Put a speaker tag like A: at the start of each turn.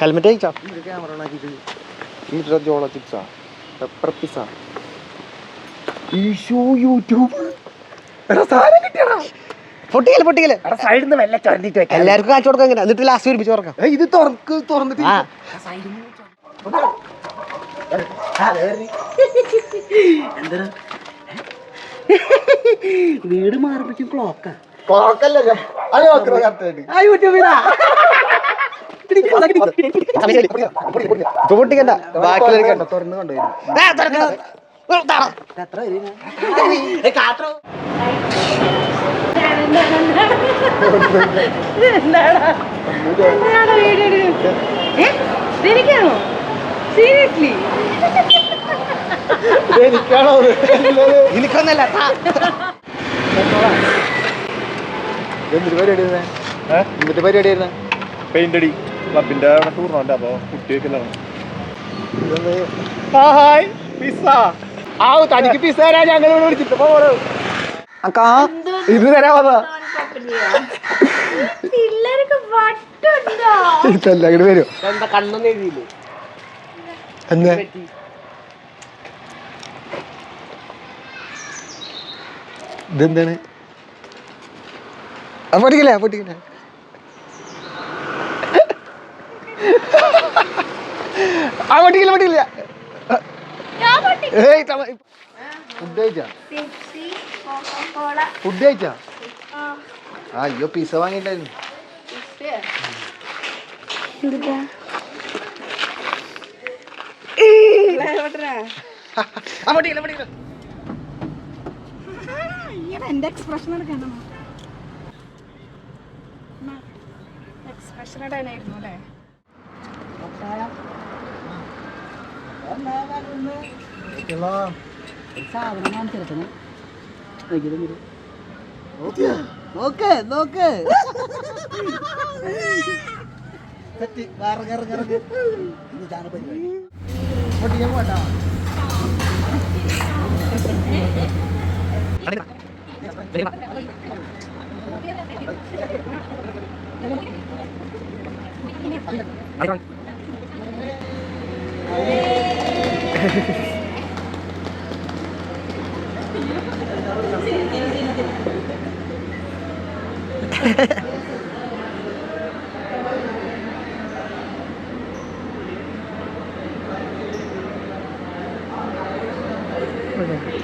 A: Helmet
B: അയച്ചാ
A: ഇത് camera ഓണാക്കിട്ട്
B: ഈ ജോള ചിപ്സാ പെപ്പർ പിസ ഈശോ യൂട്യൂബ് സാധനം കിട്ടിയടാ. പൊട്ടിക്കൽ പൊട്ടിക്കൽ.
A: എടാ സൈഡിൽ നിന്ന് വെല്ല ചൊരണ്ടിട്ട് വെക്കാം
B: എല്ലാവർക്കും കാണിച്ചു കൊടുക്കാം ഇങ്ങനെ. എന്നിട്ട് ലാസ്റ്റ് ഒരുമിച്ച് തുറക്കാം.
A: ഇത് തുറക്ക് തുറന്നിട്ട് വീട് മാറിപ്പിക്കും ക്ലോക്കാ
B: ക്ലോക്കല്ലേ അത് നോക്കണം കറക്റ്റായിട്ട്
A: ആ യൂട്യൂബിലാ
B: പൊട്ടിക്കണ്ട. ബാക്കിയുള്ള
A: തുറന്ന് കൊണ്ടുവരും. എത്ര
C: എനിക്കാണോ സീരിയസ്ലി?
B: എനിക്കാണോ എനിക്കൊന്നല്ല എന്തൊരു എന്നിട്ട് പരിപാടി ആയിരുന്നേ?
D: പെയിന്റ് അടി. ക്ലബിന്റെ ടൂർണമെന്റ് അപ്പൊ കുട്ടിയൊക്കെല്ലാണ്
B: ഹായ്. പിസ്സ ആ തനിക്ക് പിസ്സ തരാ ഞങ്ങൾ ഇവിടെ വിളിച്ചിട്ട്. പോകണം അക്കാ ഇത് തരാ വന്നതാ.
C: പിള്ളേർക്ക് വട്ടുണ്ടോ?
B: ഇതല്ല ഇങ്ങോട്ട് വരും.
A: എന്താ കണ്ണൊന്നും എഴുതിയില്ലേ?
B: എന്ന് ഇതെന്താണ്? പൊട്ടിക്കില്ല? പൊട്ടിക്കില്ല? ആ പൊട്ടിക്കില്ല പൊട്ടിക്കില്ല?
C: ഞാൻ പൊട്ടി
B: ഏയ് ഫുഡ് കഴിച്ചാ?
C: കോക്കോള
B: ഫുഡ് കഴിച്ചാ? ആ. അയ്യോ പിസ വാങ്ങിയിട്ടായിരുന്നു.
C: എന്റെ എക്സ്പ്രഷൻ എടുക്കണം എക്സ്പ്രഷൻ ഇടാനായിരുന്നു അല്ലേ?
A: നോക്ക് നോക്ക് പറ്റി വേറെ ഇറങ്ങി ഇറങ്ങി ഇതാണ് പരിപാടി. പൊട്ടിക്കാൻ പോട്ടാ എക്സ്പ്രഷൻ 아이랑 Brilliant.